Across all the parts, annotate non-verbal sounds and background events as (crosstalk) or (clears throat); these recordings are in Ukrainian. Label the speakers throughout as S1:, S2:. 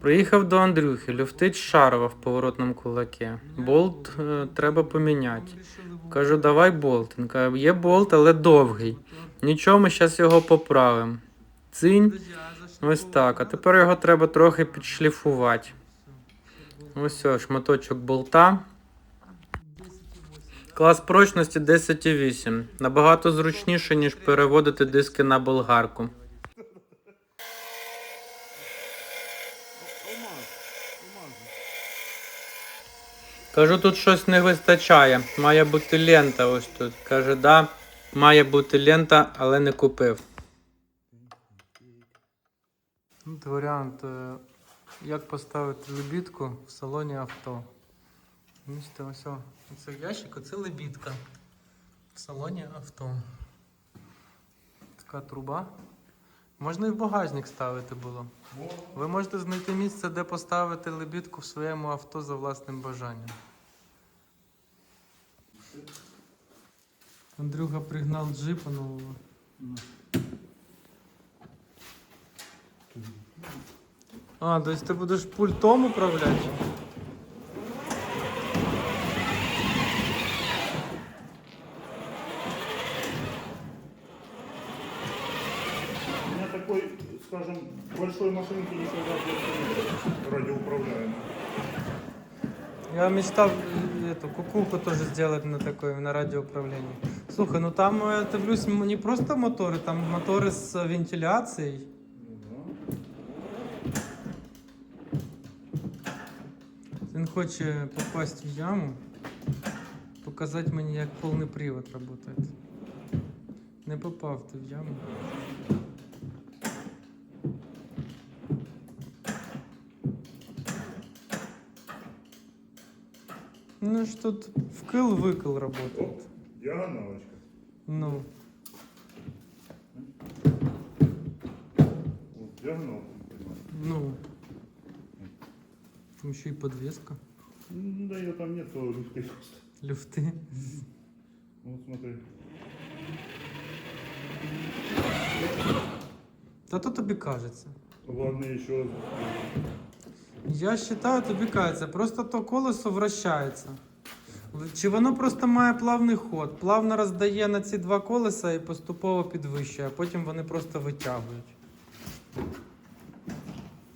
S1: Приїхав до Андрюхи, люфтить Шарова в поворотному кулакі. Болт е, треба поміняти. Кажу, давай болт. Він каже, є болт, але довгий. Нічого, ми зараз його поправимо. Цинь, ось так. А тепер його треба трохи підшліфувати. Ось ось шматочок болта. Клас прочності 10,8. Набагато зручніше, ніж переводити диски на болгарку. Кажу, тут щось не вистачає. Має бути лента ось тут. Каже, да, має бути лента, але не купив. Тут варіант, е, як поставити лебідку в салоні авто. Бачите, ось це ящик, оце лебідка. В салоні авто. Така труба. Можна і в багажник ставити було. Ви можете знайти місце, де поставити лебідку в своєму авто за власним бажанням. Андрюха пригнав джипа нового. А, то есть ти будеш пультом управляти?
S2: У меня такой, скажем, большой машинки никогда не радиоуправляемой.
S1: Я мечтал э, эту кукуху тоже сделать на такой, на радиоуправлении. Слухай, ну там, э, ты плюс м- не просто моторы, там моторы с э, вентиляцией. Він хоче попасть в яму, показати мені, як повний привод працює. Не попав ти в яму. Ну ж тут вкл-выкл работает.
S2: Оп, диагоналочка.
S1: Ну,
S2: Вот, диагоналку, понимаешь.
S1: ну. Там еще и подвеска.
S2: Ну, Да ее там нет, то русской просто.
S1: Люфты.
S2: Вот смотри.
S1: Та то тобі кажеться.
S2: Ладно, еще
S1: Я вважаю, тобі кажеться, просто то колесо вращається. Чи воно просто має плавний ход, плавно роздає на ці два колеса і поступово підвищує, а потім вони просто витягують.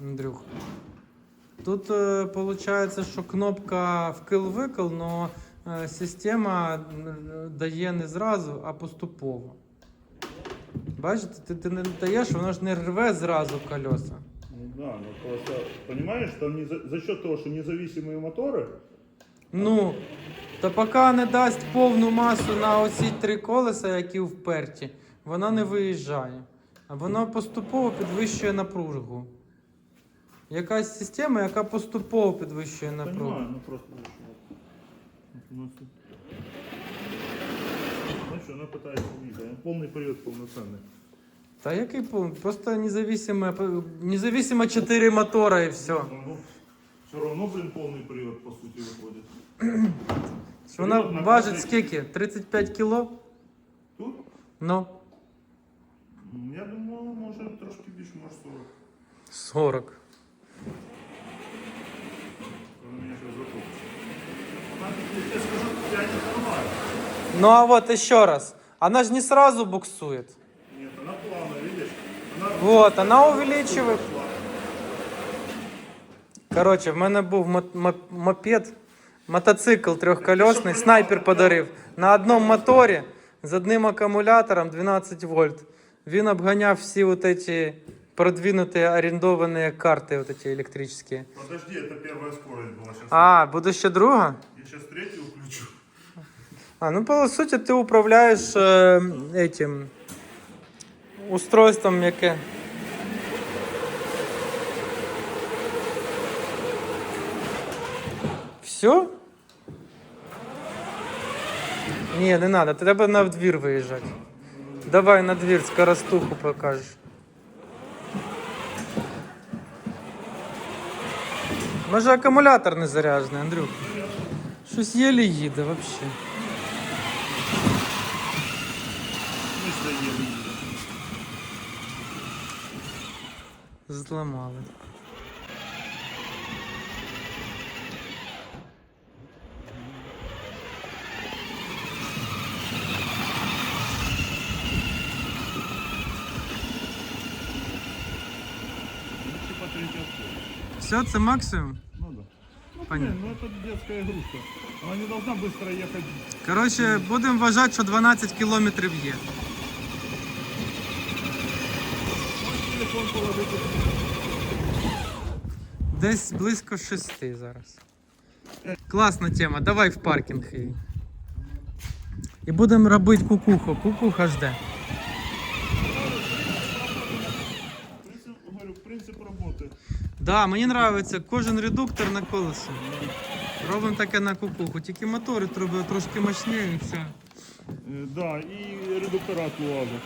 S1: Андрюх. Тут виходить, що кнопка вкл-викл, але система дає не зразу, а поступово. Бачите, ти, ти не даєш, воно ж не рве зразу колеса.
S2: Ну да, ну просто, понимаешь, там не за, за счет того, что независимые моторы,
S1: Ну, то поки не дасть повну масу на оці три колеса, які вперті, вона не виїжджає. А воно поступово підвищує напругу. Якась система, яка поступово підвищує напругу.
S2: понимаю, ну просто... вот, вот у нас тут- Ну что, она пытается выехать. Полный привод полноценный.
S1: Та який повний? Просто независимо, независимо 4 мотора і все.
S2: Ну, все равно, блин, полный привод, по сути, (clears throat) выходит.
S1: Вона
S2: Привод на
S1: важить
S2: кожний-
S1: скільки? 35 кіло?
S2: Тут?
S1: Ну,
S2: м, Я думаю, может трошки більше, може 40.
S1: 40.
S2: Вона мене зараз захопить. Вона, я скажу, 5 нормально.
S1: Ну а вот еще раз. Она же не сразу буксует.
S2: Нет, она плавно, видишь? Она
S1: Вот, она увеличивает. Коротше, в мене був мо- мо- мопед, мотоцикл трьохколесний, снайпер подарив. На одному моторі з одним акумулятором 12 вольт. Він обганяв всі вот эти продвинутые орендованные карти вот эти электрические.
S2: Подожди, это первая скорость была. Сейчас
S1: А, буде ще друга?
S2: я сейчас третью включу.
S1: А, ну по суті, ти управляєш е, этим устройством, яке. Все? Ні, не треба, треба на двір виїжджати. Давай на двір скоростуху покажеш. Може акумулятор не заряджений, Андрюх. Щось єлі їде взагалі.
S2: Мы стоим.
S1: Зламали.
S2: По отход.
S1: Все, це максимум?
S2: Ну да. Ну,
S1: Понятно.
S2: блин, ну это детская игрушка. Она не должна быстро ехать.
S1: Коротше, будемо вважати, що 12 кілометрів є.
S2: Можешь телефон положить.
S1: Десь близько шести зараз. Класна тема, давай в паркінг її. І будемо робити кукуху. Кукуха жде. Да, мені подобається кожен редуктор на колесо. Робимо таке на кукуху. Тільки мотори треба трошки мощніше і все.
S2: Э, Да, и редуктора от УАЗа.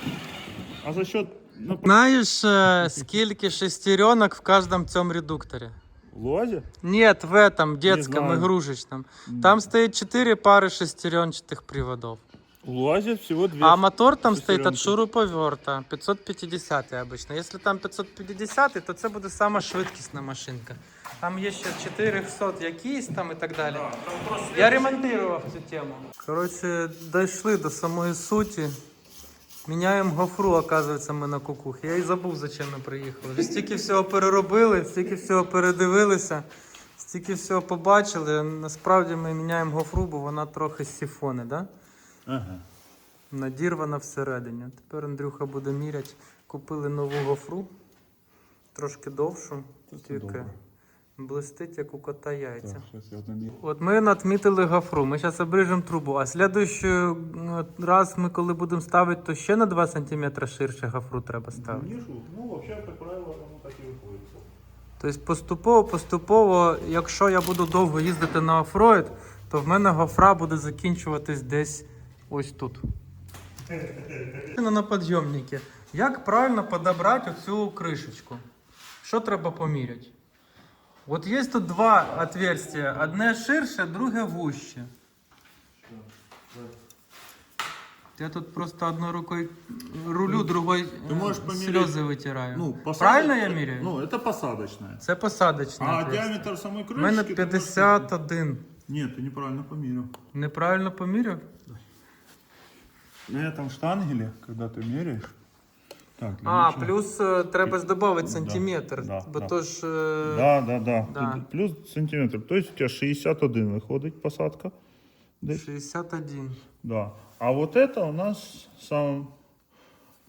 S2: А за счет... Ну,
S1: Знаєш, е, скільки шестеренок в кожному цьому редукторі?
S2: в УАЗе?
S1: Нет, в этом детском
S2: знаю.
S1: игрушечном. Там стоит 4 пары шестеренчатых приводов.
S2: В УАЗе всего две.
S1: А мотор там стоит от шуруповерта 550 обычно. Если там 550, то це буде сама швидкісна машинка. Там є ще 400 якісь там і так далі. Я ремонтував цю тему. Коротше, дійшли до самої суті. Міняємо гофру, оказується, ми на кукух. Я і забув, зачем ми приїхали. Вже Стільки всього переробили, стільки всього передивилися, стільки всього побачили. Насправді ми міняємо гофру, бо вона трохи з сіфони, да?
S2: Ага.
S1: Надірвана всередині. Тепер Андрюха буде міряти. Купили нову гофру, трошки довшу, тільки блистить, як у кота яйця. От ми надмітили гофру, ми зараз обріжемо трубу, а слідуючий раз ми коли будемо ставити, то ще на 2 см ширше гофру треба ставити.
S2: Ну вообще, как правило, оно так и выходит.
S1: Тобто поступово, поступово, якщо я буду довго їздити на офроїд, то в мене гофра буде закінчуватись десь ось тут. На підйомники. Як правильно підібрати оцю кришечку? Що треба поміряти? От є тут два отверстия. Одне ширше, друге вуще. Я тут просто одной рукой рулю, другой
S2: Ты можешь
S1: э,
S2: померить,
S1: слезы вытираю.
S2: Ну, посадоч-
S1: Правильно я міряю?
S2: Ну, это посадочная.
S1: Це посадочне.
S2: А
S1: отверстие.
S2: диаметр самой крышечки...
S1: У мене
S2: ты можешь-
S1: 51.
S2: Нет, ты неправильно померил.
S1: Неправильно поміряв?
S2: На этом штангеле, когда ты меряешь... Так,
S1: А,
S2: начала-
S1: плюс е, треба
S2: Да,
S1: сантиметр.
S2: да,
S1: бо
S2: да.
S1: то ж. е,
S2: Да, да, да,
S1: Да.
S2: Плюс сантиметр. То есть у тебя 61 выходит посадка. Десь.
S1: 61.
S2: Да. А вот это у нас сам,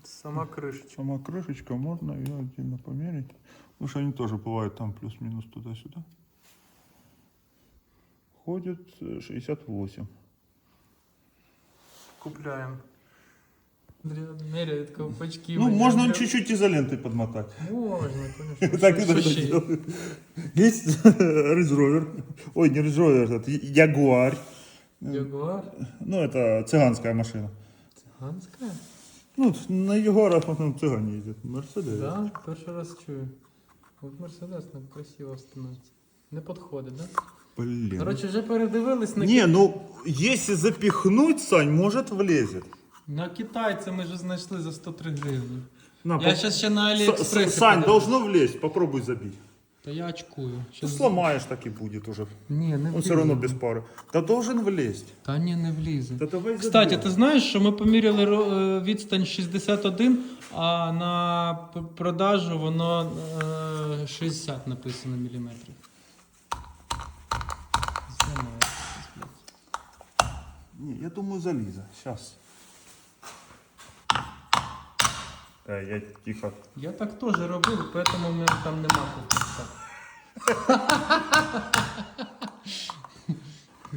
S1: Сама кришечка.
S2: сама крышечка. Можно ее отдельно померить. Потому что они тоже бывают там плюс-минус туда-сюда. Ходит э, 68.
S1: Купляємо. Міряють ковпачки.
S2: Ну, можно чуть-чуть изолентой подмотать.
S1: Можна, конечно.
S2: Так (laughs)
S1: Що-
S2: это
S1: що ще є?
S2: делают. Есть (laughs) Range Rover. Ой, не Range Rover, это Ягуар.
S1: Ягуар.
S2: Ну, это цыганская машина.
S1: Циганська?
S2: Ну, на Ягуарах в основном цыгане ездят. Мерседес.
S1: Да, перший раз чую. От Мерседес нам красиво становиться. Не підходить, да?
S2: Блин.
S1: Коротше, вже передивились на,
S2: Не, ну, если запихнуть, Сань, может влезет.
S1: на китайця ми вже знайшли за 103 гривні.
S2: На,
S1: Я
S2: по-
S1: зараз ще на
S2: С-
S1: Аліекспресі.
S2: Сань,
S1: подивлюсь.
S2: должно влезть, попробуй забить.
S1: Та я очкую.
S2: Ну,
S1: Щас-
S2: сломаешь, так и будет уже.
S1: Ні, не
S2: Он все равно без пары. Да должен влезть.
S1: Та ні, не влізе.
S2: Да давай
S1: Кстати,
S2: забьем.
S1: ти знаєш, що ми поміряли ро- е, відстань 61, а на п- продажу воно е, 60 написано міліметрів.
S2: Не, я думаю, зализа. Сейчас. Да, я тихо.
S1: Я так теж робив, поэтому в мене там нема ковпачка.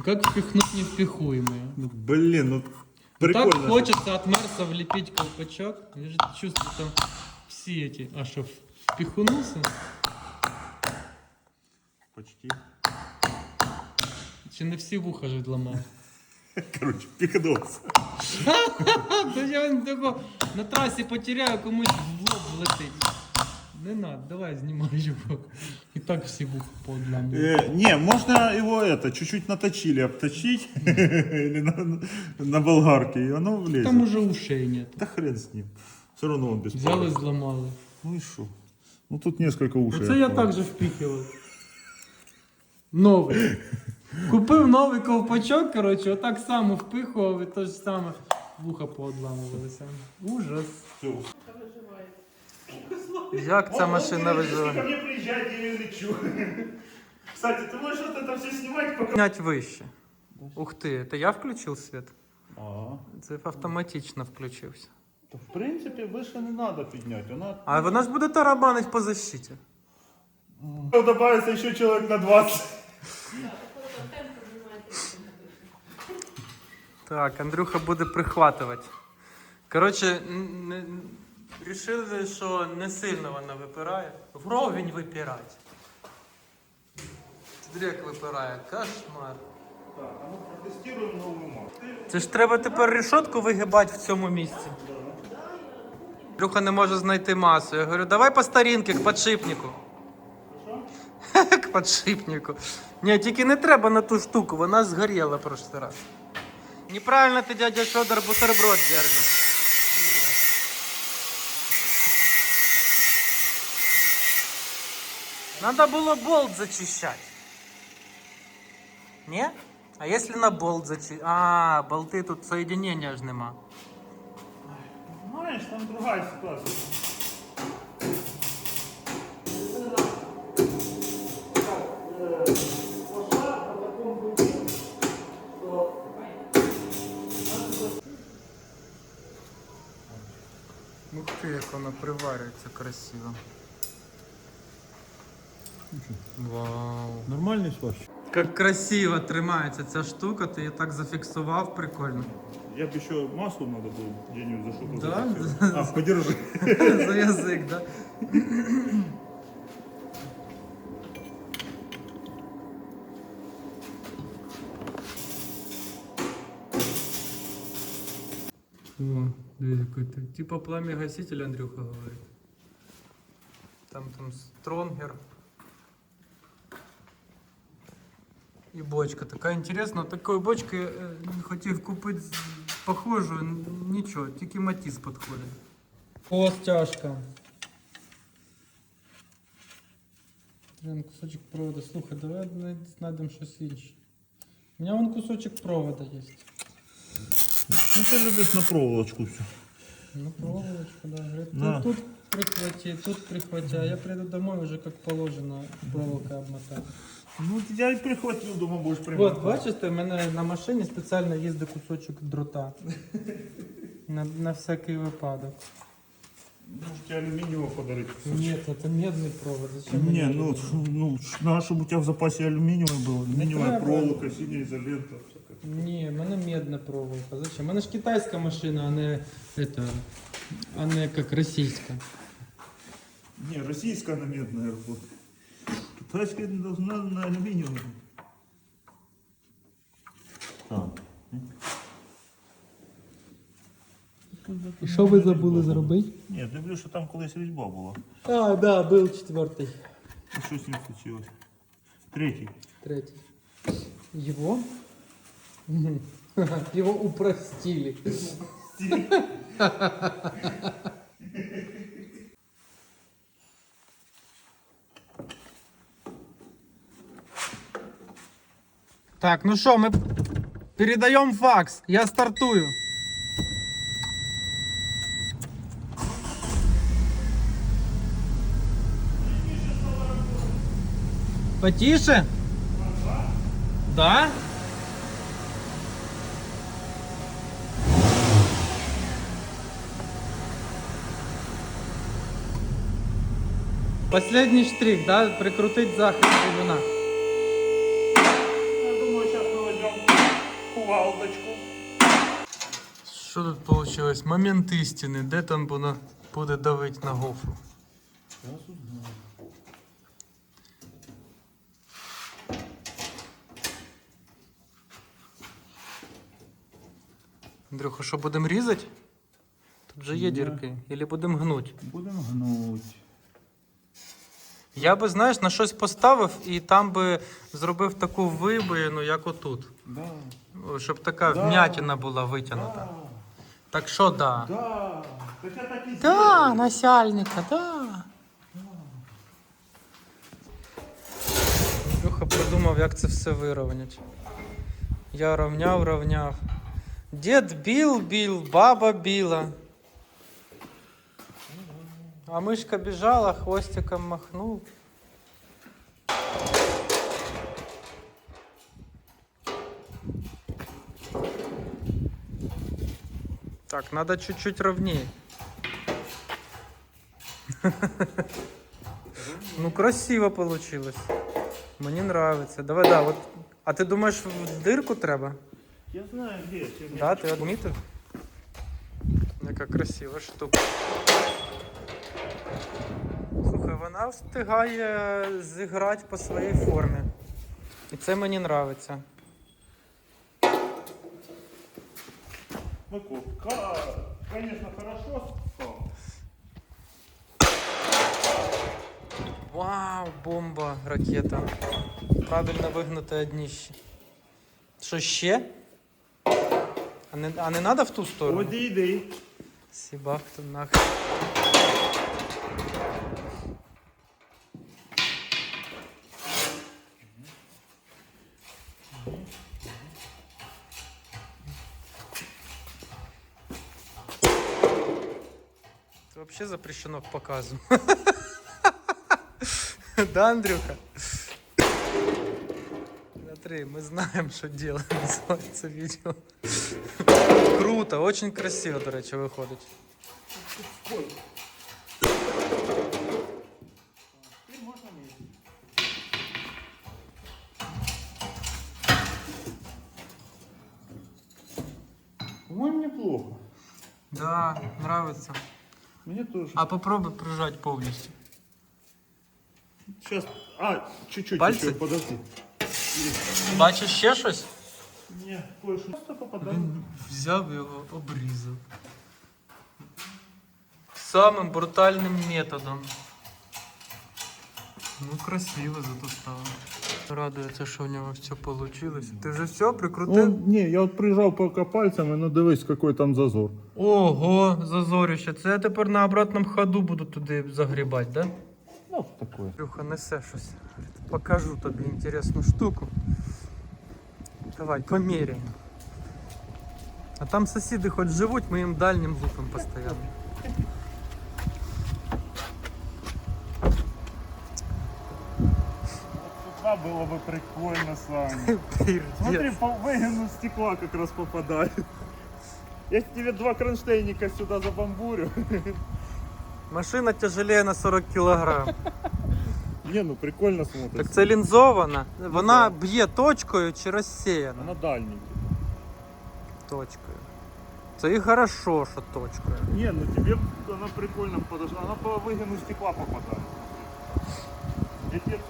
S1: Как впихнуть невпихуемое?
S2: Ну, блин, ну
S1: Так
S2: прикольно.
S1: хочется от Марса влепить колпачок. Я же чувствую там все эти... А что, впихунулся?
S2: Почти.
S1: Чи не всі вуха ж відламав? (laughs)
S2: Короче, пикнулся. (laughs)
S1: Та я він тако на трасі потеряю, комусь в лоб влетить. Не надо, давай знімай його. І так всі вуха поодламали.
S2: Э, не, можно его это чуть-чуть наточили, обточить (laughs) или на, на болгарке, и оно влезет.
S1: Там уже ушей нет.
S2: Да хрен с ним. Все равно он без
S1: Взяли,
S2: пары.
S1: зламали.
S2: Ну и что? Ну тут несколько ушей.
S1: Оце я
S2: осталось.
S1: так же впихивав. Новий. Купив новий ковпачок, коротше, отак само впихував і то ж саме вуха поодламувалися. Ужас.
S2: Всё.
S1: Як ця
S2: Он-
S1: машина
S2: он периодически
S1: виживає?
S2: ко мне приезжает, я ее лечу. Кстати, ты можешь вот это все снимать, пока...
S1: Піднять вище. Ух ти, це я включив світ?
S2: Ага.
S1: Це автоматично включився.
S2: То, в принципе, выше не надо поднять. Она...
S1: А вона ж буде тарабанить по защиті.
S2: Добавится еще человек на 20.
S1: Так, Андрюха буде прихватувати. Коротше, н- не- н- рішили, що не сильно вона випирає. Вровень випирать. Як випирає. Кошмар.
S2: Так, а ну протестируем новую марку.
S1: Це ж треба тепер решетку вигибати в цьому місці. Андрюха не може знайти масу. Я говорю, давай по старінки, к подшипнику. К (laughs) подшипнику. Ні, тільки не треба на ту штуку, вона згоріла прошлий раз. Неправильно ти, дядя Федор, бутерброд держиш. Надо было болт зачищать. Не? А если на болт зачищать? А, болты тут соединения ж нема.
S2: Знаешь, там другая ситуация.
S1: Ух ти, як воно приварюється красиво. Вау.
S2: Нормальный сварщ.
S1: Як красиво тримається ця штука, ти її так зафіксував, прикольно.
S2: Я бы еще масло надо было где-нибудь за что-то
S1: Да?
S2: зафиксировать. (laughs) А, подержи.
S1: За язик, да? какой-то. Типа пламя гаситель, Андрюха говорит. Там там стронгер. І бочка. Така інтересна. Такої бочки е, хотів купити з- похожу, н- нічого, тільки матіс підходить. О, стяжка. Блин, кусочек провода. Слухай, давай знай- знайдемо щось інше. У мене вон кусочек провода є.
S2: Ну ты любишь на проволочку все.
S1: Ну, проволочку, да. Говорит,
S2: Да.
S1: Тут, тут прихвати, тут прихвати, а я приду домой уже как положено проволока обмотаю.
S2: Ну я и прихватил, думаю, будешь
S1: Вот,
S2: прямо.
S1: бачите, у мене на машині спеціально їздить кусочок дрота. На, на всякий випадок.
S2: Можете алюминиевого подарить.
S1: Нет, это медный провод. Зачем
S2: Не,
S1: мне
S2: ну,
S1: медный?
S2: ну, надо, чтобы у тебя в запасе алюминиевый был. Алюминиевая
S1: треба.
S2: проволока, синяя изолента. всякое.
S1: Ні, в мене медна проволока. Зачем? У мене ж китайська машина, а не, это, а не як російська.
S2: Не, российская она медная работает. Китайская должна на алюминиевом. Так.
S1: І що ви забули зробити?
S2: Ні, дивлюсь, що там колись різьба була.
S1: А, да, був четвертий.
S2: І що з ним случилось? Третій.
S1: Третий. Его? (laughs) Его упростили. Так, ну что, мы передаем факс. Я стартую. Потише? Да? Последний штрих, да? Прикрутить захист двигуна.
S2: Я думаю, зараз ми візьмемо кувалдочку.
S1: Що тут получилось? Момент істини. Де там воно буде давити на гофру? Андрюха, що будемо різати? Тут же є
S2: Ні.
S1: дірки. Или будемо гнуть.
S2: Будемо гнути.
S1: Я би, знаєш, на щось поставив і там би зробив таку вибоїну, як отут.
S2: Да.
S1: Щоб така
S2: Да.
S1: вмятина була витягнута. Так що да.
S2: Да. Хоча так і
S1: Да, насяльника, да. Леха придумав, як це все вирівняти. Я равняв, равняв. Дід біл, біл, баба біла. А мишка біжала, хвостиком махнув. Так, надо чуть-чуть ровнее. (laughs) Ну, красиво получилось. Мені нравится. Давай, да, вот. А ти думаєш, в дирку треба?
S2: Я знаю, где. чем
S1: Да, ти відмітив? Яка красива штука. Слухай, вона встигає зіграти по своїй формі. І це мені нравиться.
S2: Ну, ка- конечно, хорошо.
S1: Вау, бомба, ракета. Правильно вигнуте дніще. Що ще? А не, а не треба в ту сторону?
S2: Оди, йди.
S1: Сібах тут нахер. Вообще запрещено к показу. Да, Андрюха? Смотри, мы знаем, что делаем, (laughs) называется видео. Круто, очень красиво, до речі, виходить.
S2: По-моему, неплохо.
S1: Да, нравится.
S2: Мне тоже.
S1: А попробуй прижать повністю.
S2: Сейчас. А, чуть-чуть
S1: Пальцы?
S2: еще, подожди.
S1: Бачиш ще щось?
S2: Не, кое-что Просто попадает.
S1: Він взяв його, обрізав. Самим брутальним методом. Ну, красиво зато стало. Радується, що в нього все вийшло. Ти вже все прикрутив?
S2: Ну, не, я вот прижал пока пальцами, ну дивись, какой там зазор.
S1: Ого, зазоріще. Це я тепер на обратному ходу буду туди загрібати, да?
S2: Ну, такое.
S1: Люха, несе щось. Покажу тобі інтересну штуку. Давай, поміряємо. А там сусіди хоч живуть, ми їм дальнім звуком постійно.
S2: Сюда было бы прикольно, Саня. Смотри, (laughs)
S1: Пірдець.
S2: по выгину стекла как раз попадает. (laughs) Я тебе два кронштейника сюда забамбурю. (laughs)
S1: Машина тяжелее на 40 кілограм.
S2: Не, ну прикольно смотрится.
S1: Так це лінзована. Вона б'є точкою чи розсіяна?
S2: Она дальний.
S1: Точкою. Це і хорошо, що точкою.
S2: Не, ну тебе она прикольно подошла. Она по выгину стекла попадает.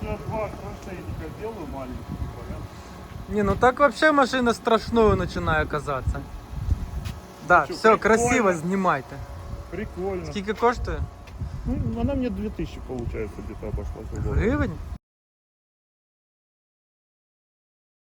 S2: Я два кронштейника делаю маленький, понятно?
S1: Не, ну так вообще машина страшную начинает казаться. Да,
S2: Чё,
S1: все,
S2: прикольно?
S1: красиво, снимайте.
S2: Прикольно.
S1: Сколько коштует?
S2: Ну, она мне 2000 получается где-то обошла.
S1: Гривень?